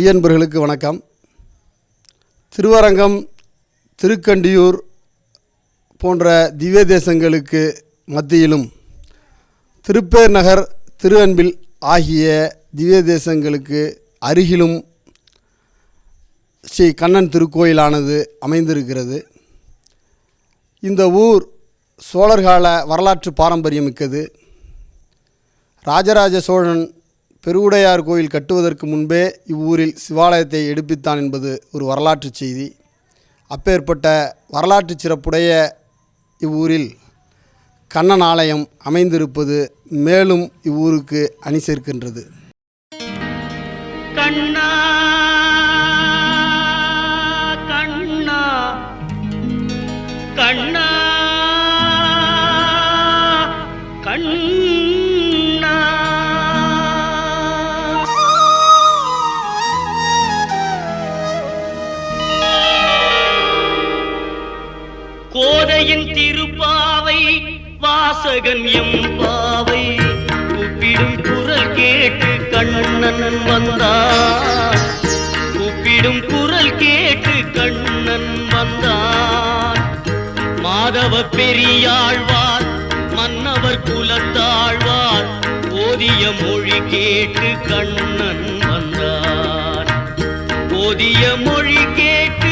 மெய்யன்பர்களுக்கு வணக்கம். திருவரங்கம் திருக்கண்டியூர் போன்ற திவ்ய தேசங்களுக்கு மத்தியிலும் திருப்பேர் நகர் திருஅன்பில் ஆகிய திவ்ய தேசங்களுக்கு அருகிலும் ஸ்ரீ கண்ணன் திருக்கோயிலானது அமைந்திருக்கிறது. இந்த ஊர் சோழர்கால வரலாற்று பாரம்பரியமிக்கது. ராஜராஜ சோழன் பெருவுடையார் கோயில் கட்டுவதற்கு முன்பே இவ்வூரில் சிவாலயத்தை எடுப்பித்தான் என்பது ஒரு வரலாற்றுச் செய்தி. அப்பேற்பட்ட வரலாற்றுச் சிறப்புடைய இவ்வூரில் கண்ணன் ஆலயம் அமைந்திருப்பது மேலும் இவ்வூருக்கு அணி சேர்க்கின்றது. கண்ணா கோதையின் திருப்பாவை வாசகன் எம் பாவை. கூப்பிடும் குரல் கேட்டு கண்ணன் வந்தான். கூப்பிடும் குரல் கேட்டு கண்ணன் வந்தான். மாதவ பெரியாழ்வார் மன்னவர் குலத்தாழ்வார் போதிய மொழி கேட்டு கண்ணன் வந்தான். போதிய மொழி கேட்டு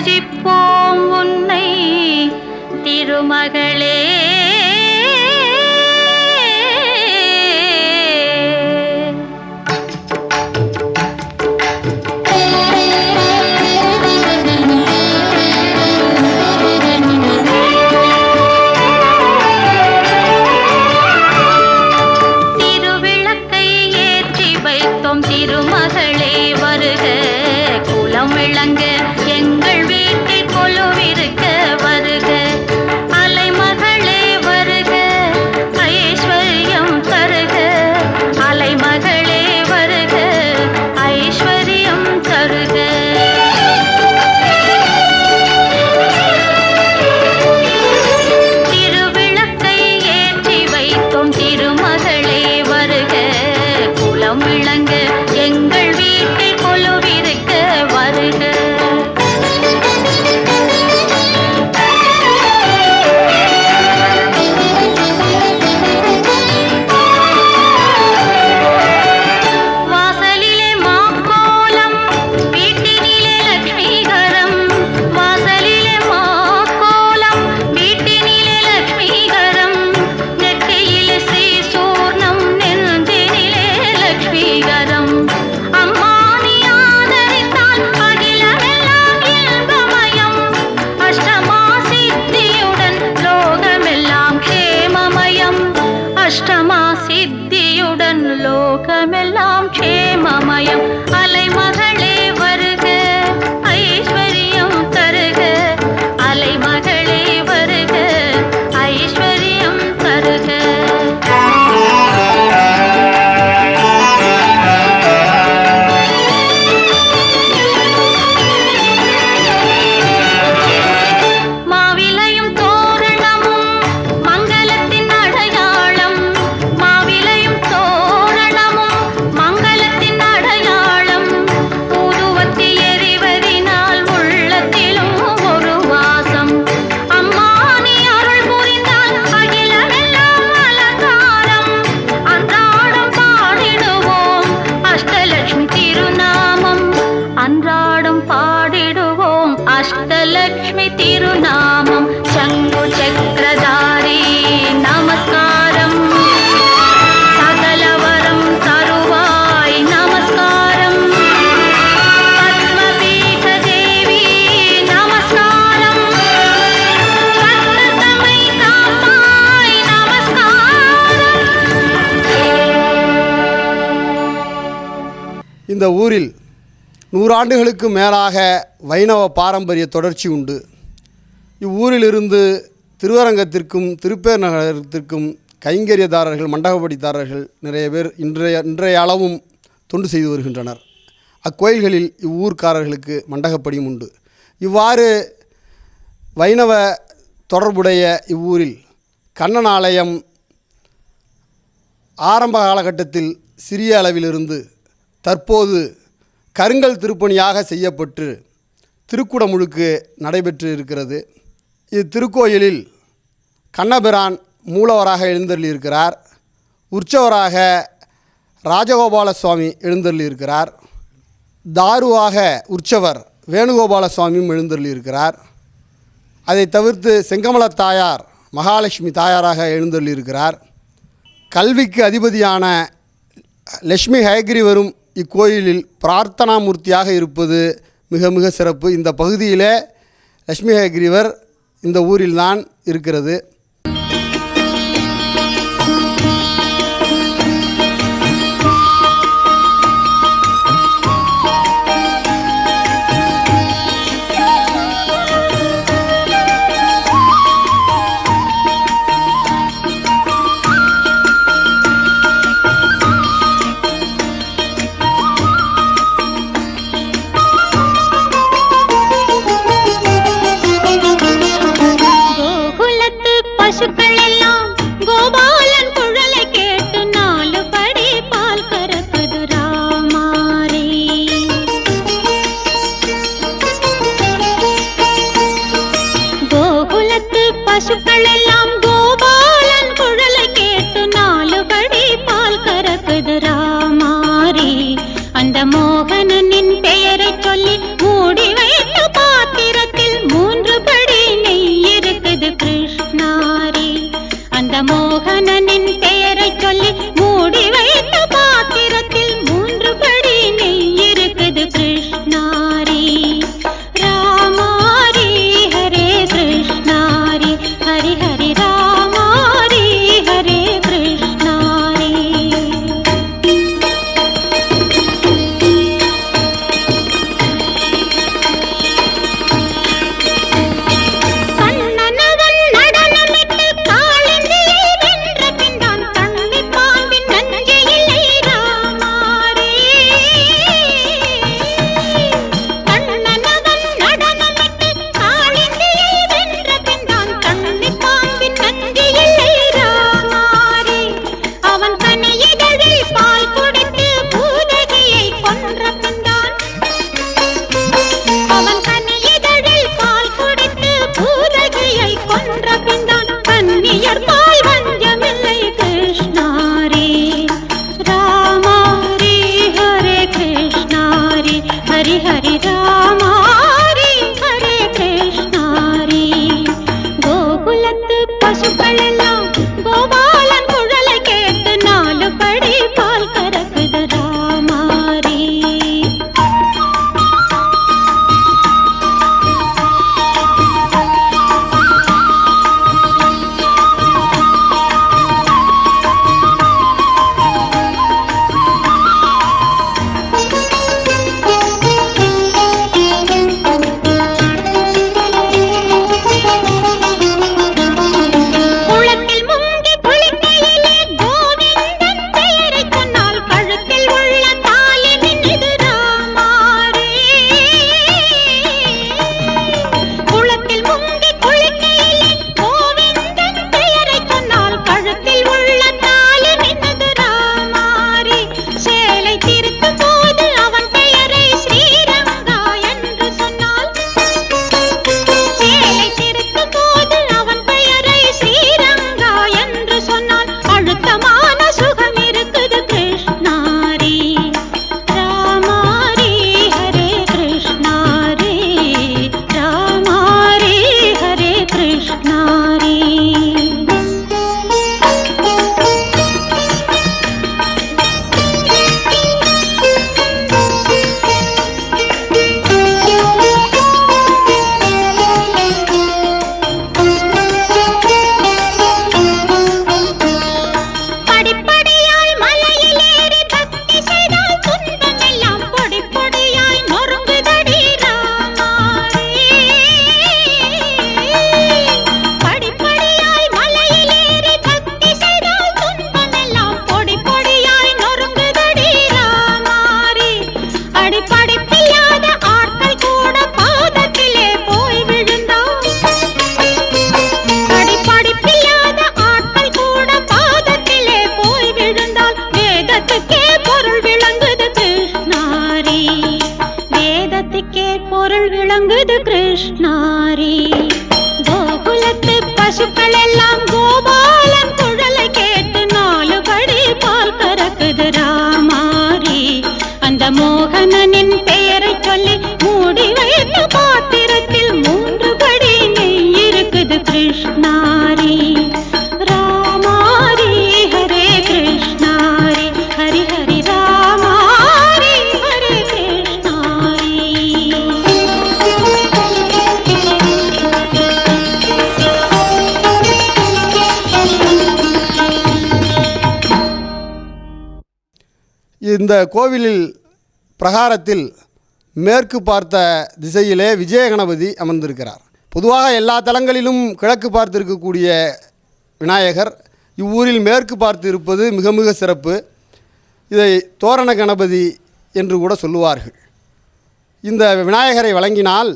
பூஜிப்போம் உன்னை. திருமகளே நூறாண்டுகளுக்கு மேலாக வைணவ பாரம்பரிய தொடர்ச்சி உண்டு. இவ்வூரிலிருந்து திருவரங்கத்திற்கும் திருப்பேர் நகரத்திற்கும் கைங்கரியதாரர்கள் மண்டபப்படிதாரர்கள் நிறைய பேர் இன்றைய இன்றைய அளவும் தொண்டு செய்து வருகின்றனர். அக்கோயில்களில் இவ்வூர்க்காரர்களுக்கு மண்டகப்படியும் உண்டு. இவ்வாறு வைணவ தொடர்புடைய இவ்வூரில் கண்ணன் ஆலயம் ஆரம்ப காலகட்டத்தில் சிறிய அளவிலிருந்து தற்போது கருங்கல் திருப்பணியாக செய்யப்பட்டு திருக்குடமுழுக்கு நடைபெற்று இருக்கிறது. இத்திருக்கோயிலில் கண்ணபிரான் மூலவராக எழுந்தருளியிருக்கிறார். உற்சவராக ராஜகோபால சுவாமி எழுந்தருளியிருக்கிறார். தாருவாக உற்சவர் வேணுகோபால சுவாமியும் எழுந்தருளியிருக்கிறார். அதை தவிர்த்து செங்கமல தாயார் மகாலட்சுமி தாயாராக எழுந்தருளியிருக்கிறார். கல்விக்கு அதிபதியான லட்சுமி ஹயக்ரீவரும் இக்கோயிலில் பிரார்த்தனா மூர்த்தியாக இருப்பது மிக மிக சிறப்பு. இந்த பகுதியிலே லட்சுமி ஹயக்ரீவர் இந்த ஊரில்தான் இருக்கிறது. ಆಕಾಶಗಳೆಲ್ಲ மோகனனின் பெயரை சொல்லி மூடி வைத்த பாத்திரத்தில் மூன்று படி நெய் இருக்குது கிருஷ்ணாரி. ராமாரி ஹரே கிருஷ்ணாரி. ஹரி ஹரி ராமாரி ஹரே கிருஷ்ணாரி. இந்த கோவிலில் பிரகாரத்தில் மேற்கு பார்த்த திசையிலே விஜயகணபதி அமர்ந்திருக்கிறார். பொதுவாக எல்லா தலங்களிலும் கிழக்கு பார்த்து இருக்கக்கூடிய விநாயகர் இவ்வூரில் மேற்கு பார்த்து இருப்பது மிக மிக சிறப்பு. இதை தோரண கணபதி என்று கூட சொல்லுவார்கள். இந்த விநாயகரை வழங்கினால்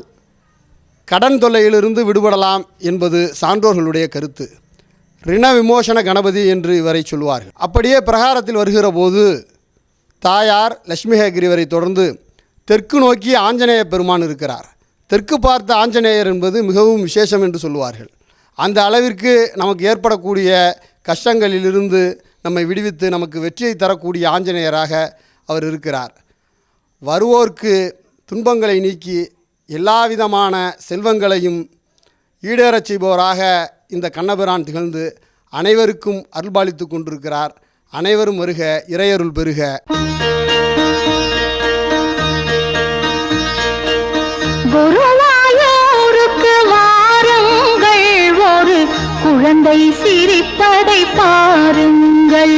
கடன் தொல்லையிலிருந்து விடுபடலாம் என்பது சான்றோர்களுடைய கருத்து. ரிண விமோசன கணபதி என்று இவரை சொல்லுவார்கள். அப்படியே பிரகாரத்தில் வருகிற போது தாயார் லட்சுமி ஹேகிரிவரை தொடர்ந்து தெற்கு நோக்கி ஆஞ்சநேய பெருமான் இருக்கிறார். தெற்கு பார்த்த ஆஞ்சநேயர் என்பது மிகவும் விசேஷம் என்று சொல்லுவார்கள். அந்த அளவிற்கு நமக்கு ஏற்படக்கூடிய கஷ்டங்களிலிருந்து நம்மை விடுவித்து நமக்கு வெற்றியை தரக்கூடிய ஆஞ்சநேயராக அவர் இருக்கிறார். வருவோர்க்கு துன்பங்களை நீக்கி எல்லா விதமான செல்வங்களையும் ஈடேறச் செய்பவராக இந்த கண்ணபிரான் திகழ்ந்து அனைவருக்கும் அருள்பாலித்து கொண்டிருக்கிறார். அனைவரும் வருக இறையருள் பெறுக குருவாயூருக்கு வாருங்கள் ஒரு குழந்தை சிரிப்பதை பாருங்கள்.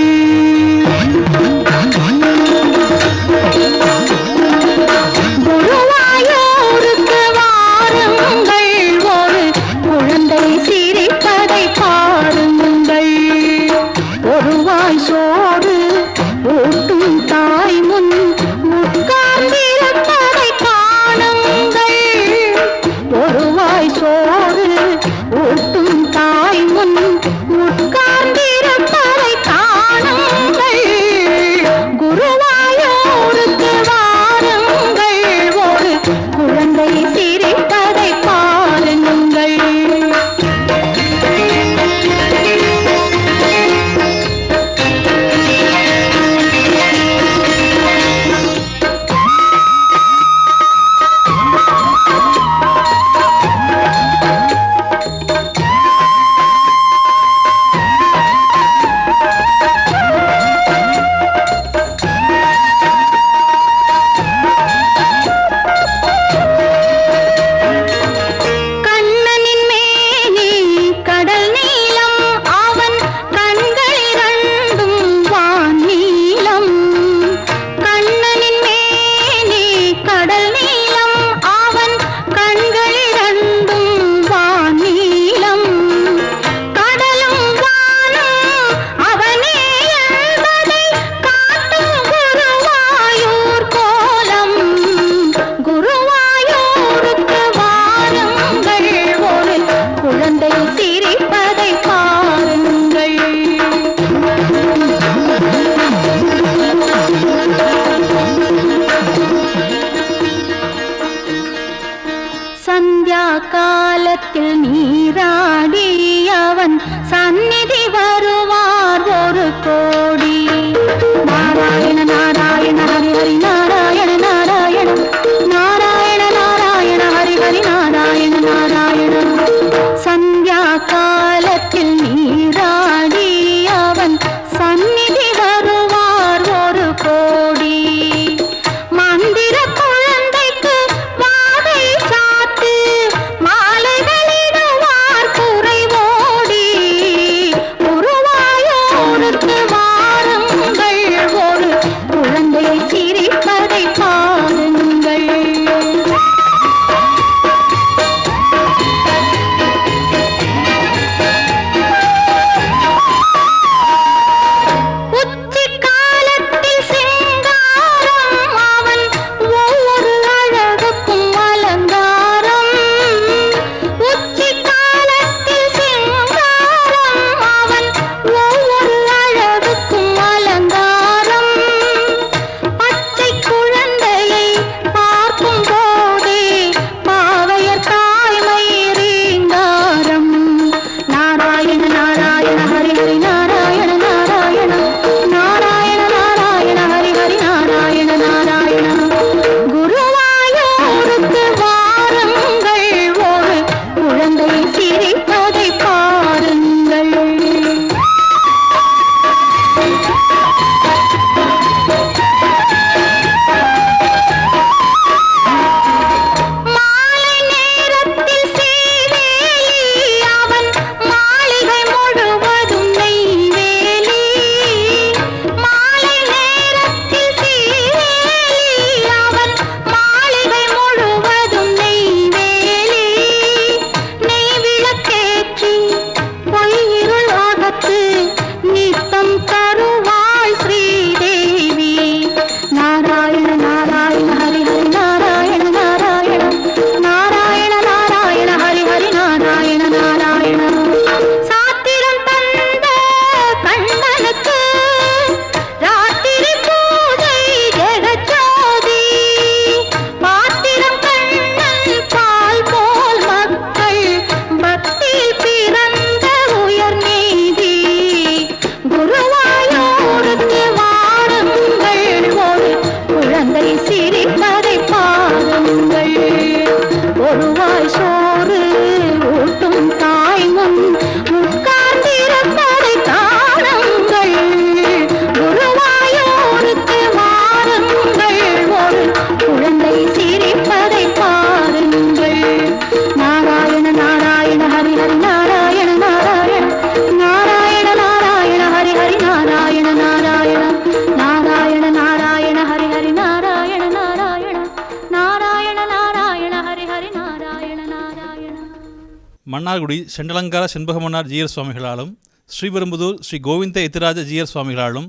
மன்னார்குடி செண்டலங்கார செண்பகமன்னார் ஜீயர் சுவாமிகளாலும் ஸ்ரீபெரும்புதூர் ஸ்ரீ கோவிந்த எத்திராஜ ஜீயர் சுவாமிகளாலும்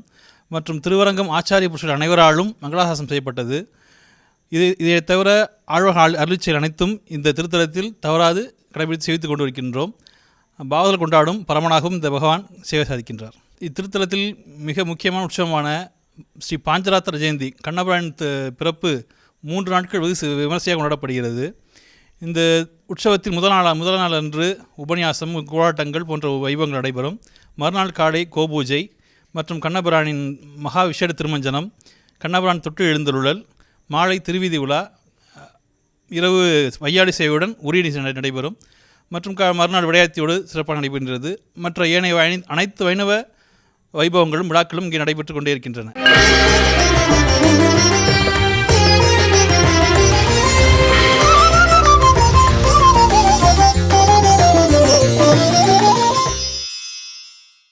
மற்றும் திருவரங்கம் ஆச்சாரிய புருஷர் அனைவராலும் மங்களாசாசனம் செய்யப்பட்டது. இது இதை தவிர ஆழ்வக அருளிச்செயல் அனைத்தும் இந்த திருத்தலத்தில் தவறாது கடைபிடித்து செய்வித்து கொண்டு இருக்கின்றோம் பாவதல் கொண்டாடும் பரமனாகவும் இந்த பகவான் சேவை சாதிக்கின்றார். இத்திருத்தலத்தில் மிக முக்கியமான உற்சவமான ஸ்ரீ பாஞ்சராத்திர ஜெயந்தி கண்ணபிரான் பிறப்பு மூன்று நாட்கள் வெகு விமர்சையாக கொண்டாடப்படுகிறது. இந்த உற்சவத்தின் முதல் நாள் முதல் நாள் அன்று உபன்யாசம் கோலாட்டங்கள் போன்ற வைபவங்கள் நடைபெறும். மறுநாள் காலை கோபூஜை மற்றும் கண்ணபிரானின் மகாவிஷேட திருமஞ்சனம் கண்ணபிரான் தொட்டு எழுந்தருளல் மாலை திருவீதி உலா இரவு வையாடி சேவையுடன் உரியடி நடைபெறும். மற்றும் க மறுநாள் விளையாட்டியோடு சிறப்பாக நடைபெறுகிறது மற்ற ஏனைய வை- அனைத்து வைணவ வைபவங்களும் விழாக்களும் இங்கே நடைபெற்று கொண்டே இருக்கின்றன.